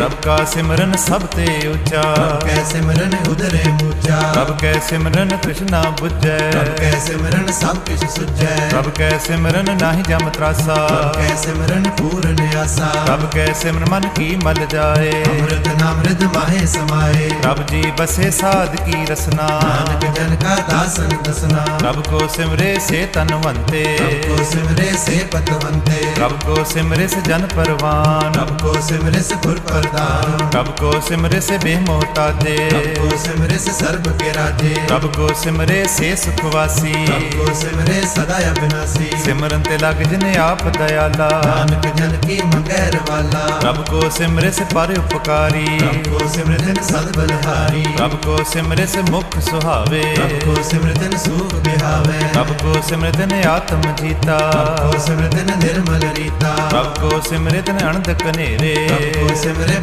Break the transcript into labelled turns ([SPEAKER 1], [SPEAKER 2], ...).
[SPEAKER 1] ਪ੍ਰਭ ਕਾ ਸਿਮਰਨ ਸਭ ਤੇ ਉੱਚਾ।
[SPEAKER 2] ਕੈ ਸਿਮਰਨ ਉਦਰੇ ਮੂਚਾ
[SPEAKER 1] ਪ੍ਰਭ ਕੈ ਸਿਮਰਨ ਤ੍ਰਿਸ਼ਨਾ ਬੁਝੈ।
[SPEAKER 2] ਪ੍ਰਭ ਕੈ ਸਿਮਰਨ ਸਭ ਕਿਛ ਸੁਝੈ।
[SPEAKER 1] ਪ੍ਰਭ ਕੈ ਸਿਮਰਨ ਨਾਹੀ ਜਮ ਤਰਾਸਾ।
[SPEAKER 2] ਪ੍ਰਭ ਕੈ ਸਿਮਰਨ ਪੂਰਨ ਆਸਾ
[SPEAKER 1] ਪ੍ਰਭ ਕੈ ਸਿਮਰਨ ਮਨ ਕੀ ਮਲ ਜਾਏ।
[SPEAKER 2] ਅੰਮ੍ਰਿਤ ਨਾਮ ਰਿਦ ਮਾਹੇ ਸਮਾਏ।
[SPEAKER 1] ਪ੍ਰਭ ਜੀ ਬਸੇ ਸਾਧ ਕੀ ਰਸਨਾ।
[SPEAKER 2] ਨਾਨਕ ਜਨ ਕਾ ਦਾਸਨ ਦਸਨਾ
[SPEAKER 1] ਪ੍ਰਭ ਕੋ ਸਿਮਰੇ ਸੇ ਤਨਵੰਤੇ
[SPEAKER 2] ਪ੍ਰਭ ਕੋ ਸਿਮਰੇ ਸੇ ਪਤਵੰਤੇ
[SPEAKER 1] ਪ੍ਰਭ ਕੋ ਸਿਮਰੇ ਸੇ ਜਨ ਪਰਵਾਨ।
[SPEAKER 2] ਪ੍ਰਭ ਕੋ ਸਿਮਰੇ ਸੇ ਗੁਰ ਪ੍ਰਦਾਨ
[SPEAKER 1] ਪ੍ਰਭ ਕੋ ਸਿਮਰੇ ਸੇ ਬੇਮੋਤਾਜੇ
[SPEAKER 2] ਪ੍ਰਭ ਕੋ ਸਿਮਰੇ ਸੇ ਸਰਬ ਕੇ ਰਾਜੇ।
[SPEAKER 1] ਪ੍ਰਭ ਕੋ ਸਿਮਰੇ ਸੇ ਸੁਖ ਵਾਸੀ।
[SPEAKER 2] ਪ੍ਰਭ ਕੋ ਸਿਮਰੇ ਸਦਾ ਅਬਿਨਾਸੀ
[SPEAKER 1] ਸਿਮਰਨ ਤੇ ਲਗ ਜਿਨ ਆਪ ਦਇਆਲਾ।
[SPEAKER 2] ਨਾਨਕ ਜਨ ਕੀ ਮੰਗਹਿਰ ਵਾਲਾ।
[SPEAKER 1] ਪ੍ਰਭ ਕੋ ਸਿਮਰੇ ਸੇ ਪਰ ਉਪਕਾਰੀ।
[SPEAKER 2] ਪ੍ਰਭ ਕੋ ਸਿਮਰਤਨ ਸਦ ਬਲਹਾਰੀ।
[SPEAKER 1] ਪ੍ਰਭ ਕੋ ਸਿਮਰੇ ਸੇ ਮੁਖ ਸੁਹਾਵੇ।
[SPEAKER 2] ਪ੍ਰਭ ਕੋ ਸਿਮਰਤਨ ਸੂਖ ਬਿਹਾਵੇ।
[SPEAKER 1] ਪ੍ਰਭ ਕੋ ਸਿਮਰਤਨ ਆਤਮ ਜੀਤਾ।
[SPEAKER 2] ਪ੍ਰਭ ਕੋ ਸਿਮਰਤਨ ਨਿਰਮਲ ਰੀਤਾ।
[SPEAKER 1] ਪ੍ਰਭ ਕੋ ਸਿਮਰਤਨ ਅਨੰਦ ਕਨੇਰੇ
[SPEAKER 2] ਪ੍ਰਭ ਕੋ ਸਿਮਰੇ